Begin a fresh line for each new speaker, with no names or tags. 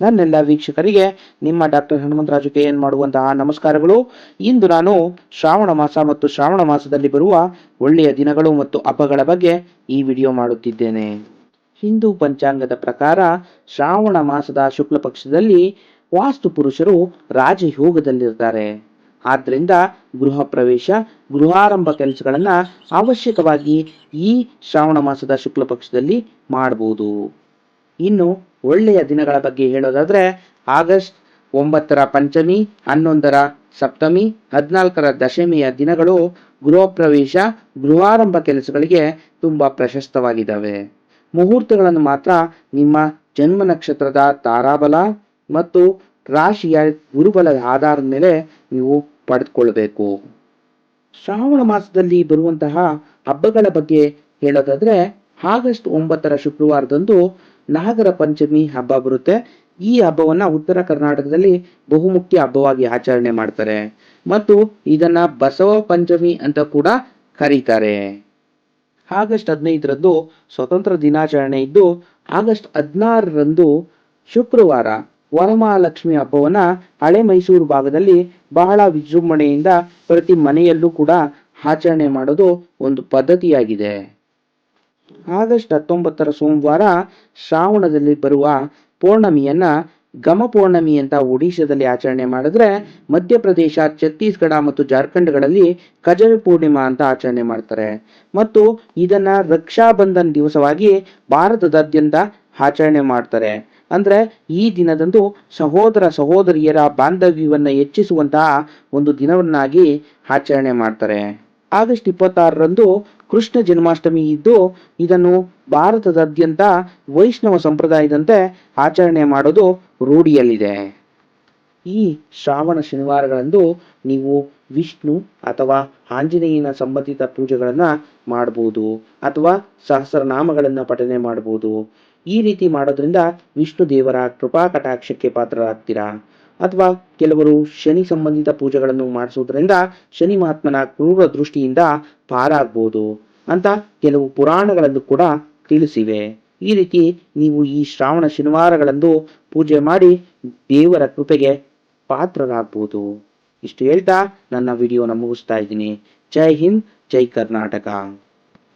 ನನ್ನೆಲ್ಲ ವೀಕ್ಷಕರಿಗೆ, ನಿಮ್ಮ ಡಾಕ್ಟರ್ ಹನುಮಂತರಾಜು ಕೆ ಎನ್ ಮಾಡುವಂತಹ ನಮಸ್ಕಾರಗಳು. ಇಂದು ನಾನು ಶ್ರಾವಣ ಮಾಸ ಮತ್ತು ಶ್ರಾವಣ ಮಾಸದಲ್ಲಿ ಬರುವ ಒಳ್ಳೆಯ ದಿನಗಳು ಮತ್ತು ಹಬ್ಬಗಳ ಬಗ್ಗೆ ಈ ವಿಡಿಯೋ ಮಾಡುತ್ತಿದ್ದೇನೆ. ಹಿಂದೂ ಪಂಚಾಂಗದ ಪ್ರಕಾರ ಶ್ರಾವಣ ಮಾಸದ ಶುಕ್ಲ ಪಕ್ಷದಲ್ಲಿ ವಾಸ್ತು ಪುರುಷರು ರಾಜಯೋಗದಲ್ಲಿರ್ತಾರೆ. ಆದ್ದರಿಂದ ಗೃಹ ಪ್ರವೇಶ, ಗೃಹಾರಂಭ ಕೆಲಸಗಳನ್ನು ಅವಶ್ಯಕವಾಗಿ ಈ ಶ್ರಾವಣ ಮಾಸದ ಶುಕ್ಲ ಪಕ್ಷದಲ್ಲಿ ಮಾಡಬಹುದು ಇನ್ನು ಒಳ್ಳೆಯ ದಿನಗಳ ಬಗ್ಗೆ ಹೇಳೋದಾದ್ರೆ ಆಗಸ್ಟ್ ಒಂಬತ್ತರ ಪಂಚಮಿ, ಹನ್ನೊಂದರ ಸಪ್ತಮಿ, ಹದಿನಾಲ್ಕರ ದಶಮಿಯ ದಿನಗಳು ಗೃಹ ಪ್ರವೇಶ, ಗೃಹಾರಂಭ ಕೆಲಸಗಳಿಗೆ ತುಂಬ ಪ್ರಶಸ್ತವಾಗಿದ್ದಾವೆ. ಮುಹೂರ್ತಗಳನ್ನು ಮಾತ್ರ ನಿಮ್ಮ ಜನ್ಮ ನಕ್ಷತ್ರದ ತಾರಾಬಲ ಮತ್ತು ರಾಶಿಯ ಗುರುಬಲದ ಆಧಾರದ ಮೇಲೆ ನೀವು ಪಡೆದುಕೊಳ್ಬೇಕು ಶ್ರಾವಣ ಮಾಸದಲ್ಲಿ ಬರುವಂತಹ ಹಬ್ಬಗಳ ಬಗ್ಗೆ ಹೇಳೋದಾದ್ರೆ ಆಗಸ್ಟ್ ಒಂಬತ್ತರ ಶುಕ್ರವಾರದಂದು ನಾಗರ ಪಂಚಮಿ ಹಬ್ಬ ಬರುತ್ತೆ. ಈ ಹಬ್ಬವನ್ನ ಉತ್ತರ ಕರ್ನಾಟಕದಲ್ಲಿ ಬಹುಮುಖ್ಯ ಹಬ್ಬವಾಗಿ ಆಚರಣೆ ಮಾಡ್ತಾರೆ. ಮತ್ತು ಇದನ್ನ ಬಸವ ಪಂಚಮಿ ಅಂತ ಕೂಡ ಕರೀತಾರೆ. ಆಗಸ್ಟ್ ಹದಿನೈದರಂದು ಸ್ವತಂತ್ರ ದಿನಾಚರಣೆ ಇದ್ದು, ಆಗಸ್ಟ್ ಹದಿನಾರರಂದು ಶುಕ್ರವಾರ ವರಮಹಾಲಕ್ಷ್ಮಿ ಹಬ್ಬವನ್ನ ಹಳೆ ಮೈಸೂರು ಭಾಗದಲ್ಲಿ ಬಹಳ ವಿಜೃಂಭಣೆಯಿಂದ ಪ್ರತಿ ಮನೆಯಲ್ಲೂ ಕೂಡ ಆಚರಣೆ ಮಾಡೋದು ಒಂದು ಪದ್ಧತಿಯಾಗಿದೆ. ಆಗಸ್ಟ್ ಹತ್ತೊಂಬತ್ತರ ಸೋಮವಾರ ಶ್ರಾವಣದಲ್ಲಿ ಬರುವ ಪೌರ್ಣಮಿಯನ್ನ ಗಮ ಪೌರ್ಣಮಿ ಅಂತ ಒಡಿಶಾದಲ್ಲಿ ಆಚರಣೆ ಮಾಡಿದ್ರೆ ಮಧ್ಯಪ್ರದೇಶ, ಛತ್ತೀಸ್ಗಢ ಮತ್ತು ಜಾರ್ಖಂಡ್ಗಳಲ್ಲಿ ಕಜವಿ ಪೂರ್ಣಿಮಾ ಅಂತ ಆಚರಣೆ ಮಾಡ್ತಾರೆ. ಮತ್ತು ಇದನ್ನ ರಕ್ಷಾಬಂಧನ್ ದಿವಸವಾಗಿ ಭಾರತದಾದ್ಯಂತ ಆಚರಣೆ ಮಾಡ್ತಾರೆ. ಅಂದ್ರೆ ಈ ದಿನದಂದು ಸಹೋದರ ಸಹೋದರಿಯರ ಬಾಂಧವ್ಯವನ್ನು ಹೆಚ್ಚಿಸುವಂತಹ ಒಂದು ದಿನವನ್ನಾಗಿ ಆಚರಣೆ ಮಾಡ್ತಾರೆ. ಆಗಸ್ಟ್ ಇಪ್ಪತ್ತಾರರಂದು ಕೃಷ್ಣ ಜನ್ಮಾಷ್ಟಮಿ ಇದ್ದು, ಇದನ್ನು ಭಾರತದಾದ್ಯಂತ ವೈಷ್ಣವ ಸಂಪ್ರದಾಯದಂತೆ ಆಚರಣೆ ಮಾಡೋದು ರೂಢಿಯಲ್ಲಿದೆ. ಈ ಶ್ರಾವಣ ಶನಿವಾರಗಳಂದು ನೀವು ವಿಷ್ಣು ಅಥವಾ ಆಂಜನೇಯನ ಸಂಬಂಧಿತ ಪೂಜೆಗಳನ್ನ ಮಾಡಬಹುದು ಅಥವಾ ಸಹಸ್ರನಾಮಗಳನ್ನು ಪಠನೆ ಮಾಡಬಹುದು ಈ ರೀತಿ ಮಾಡೋದ್ರಿಂದ ವಿಷ್ಣು ದೇವರ ಕೃಪಾ ಕಟಾಕ್ಷಕ್ಕೆ ಪಾತ್ರರಾಗ್ತೀರಾ? ಅಥವಾ ಕೆಲವರು ಶನಿ ಸಂಬಂಧಿತ ಪೂಜೆಗಳನ್ನು ಮಾಡಿಸುವುದರಿಂದ ಶನಿ ಮಹಾತ್ಮನ ಕ್ರೂರ ದೃಷ್ಟಿಯಿಂದ ಪಾರಾಗ್ಬೋದು ಅಂತ ಕೆಲವು ಪುರಾಣಗಳನ್ನು ಕೂಡ ತಿಳಿಸಿವೆ. ಈ ರೀತಿ ನೀವು ಈ ಶ್ರಾವಣ ಶನಿವಾರಗಳಂದು ಪೂಜೆ ಮಾಡಿ ದೇವರ ಕೃಪೆಗೆ ಪಾತ್ರರಾಗ್ಬೋದು. ಇಷ್ಟು ಹೇಳ್ತಾ ನನ್ನ ವಿಡಿಯೋನ ಮುಗಿಸ್ತಾ ಇದ್ದೀನಿ. ಜೈ ಹಿಂದ್, ಜೈ ಕರ್ನಾಟಕ.